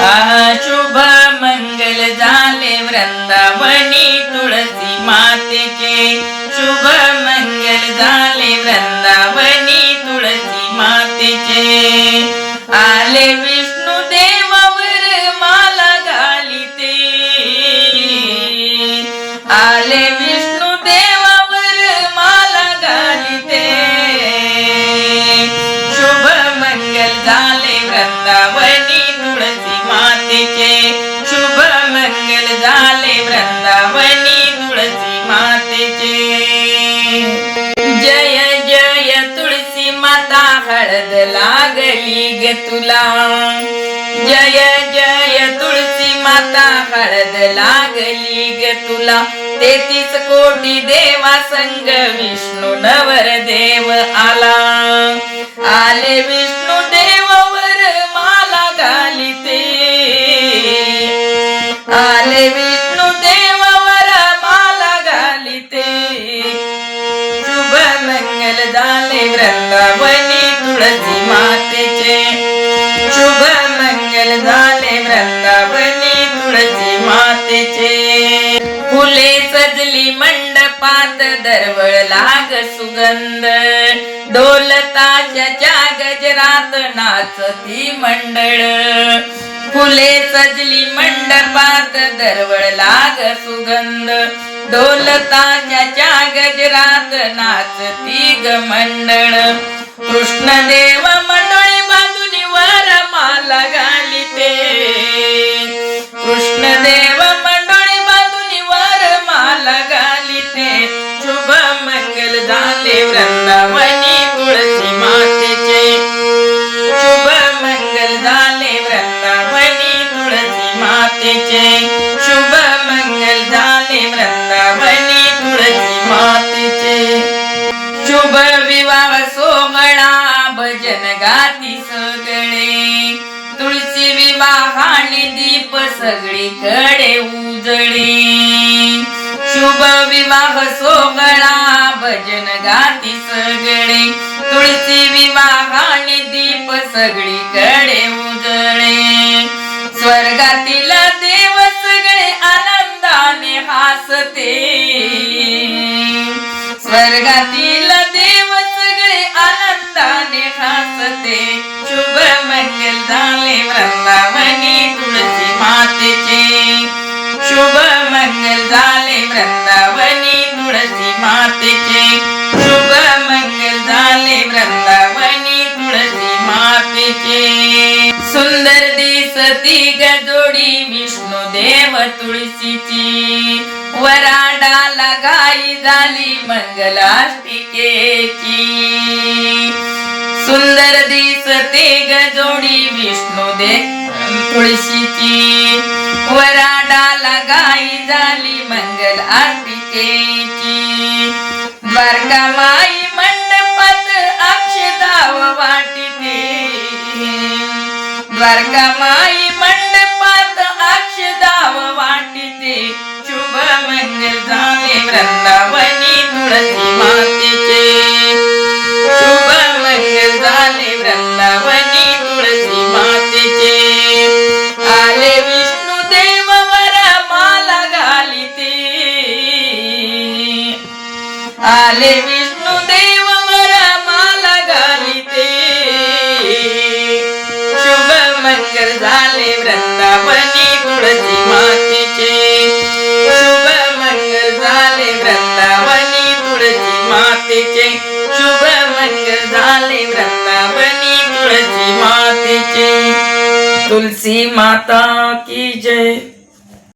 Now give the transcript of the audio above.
आ शुभ मंगल झाले वृंदावनी तुळसी मातेचे. शुभ मंगल झाले वृंदावनी तुळसी मातेचे. आले हळद लागली ग तुला. जय जय तुळसी माता हळद लागली ग तुला. तेतीस कोटी देवा संग विष्णू नवर देव आला. मातेचे शुभ मंगल झाले वृंदावनी तुळसी मातेचे फुले सजली मंडपात दरवळ लाग सुगंध ढोलताच्या गजरात नाचती मंडळ फुले सजली मंडपात दरवळ लाग सुगंध डोलताच्या गजरात नाचती ग मंडळ कृष्णदेव झाले वृंदावनी तुळशी मातेचे. शुभ मंगल झाले वृंदावनी तुळशी मातेचे. शुभ मंगल झाले वृंदावनी तुळशी मातेचे. शुभ विवाह सोहळा भजन गाती सगळे. तुळशी विवाहाने दीप सगळीकडे उजळे. शुभ विवाह सोहळा भजन गाती सगळे. तुळशी विवाहाने दीप सगळीकडे उजळे. स्वर्गातील देव सगळे आनंदाने हसते. स्वर्गातील देव सगळे आनंदाने हसते. शुभ मंगल झाले वृंदावनी तुळसी मातेचे. शुभ मंगल झाले मातेचे सुंदर दिसती गजोडी विष्णू देव तुळशीची. वराडाला गाई झाली मंगलाष्टिकेची. सुंदर दिसते गजोडी विष्णू देव तुळशीची. वराडाला गाई झाली मंगल आरतीची द्वारका माई द्वारका माई मंडपात अक्षदाव वाटिते. शुभ मंगल झाले वृंदावनी तुळसी मातेचे. शुभ मंगल झाले वृंदावनी तुळसी मातेचे. आले विष्णू देव वर माला घालिते. आले मातेचे शुभ मंगल झाले वृंदावनी तुळसी मातेचे. शुभ मंगल झाले वृंदावनी तुळसी मातेचे. तुलसी माता की जय.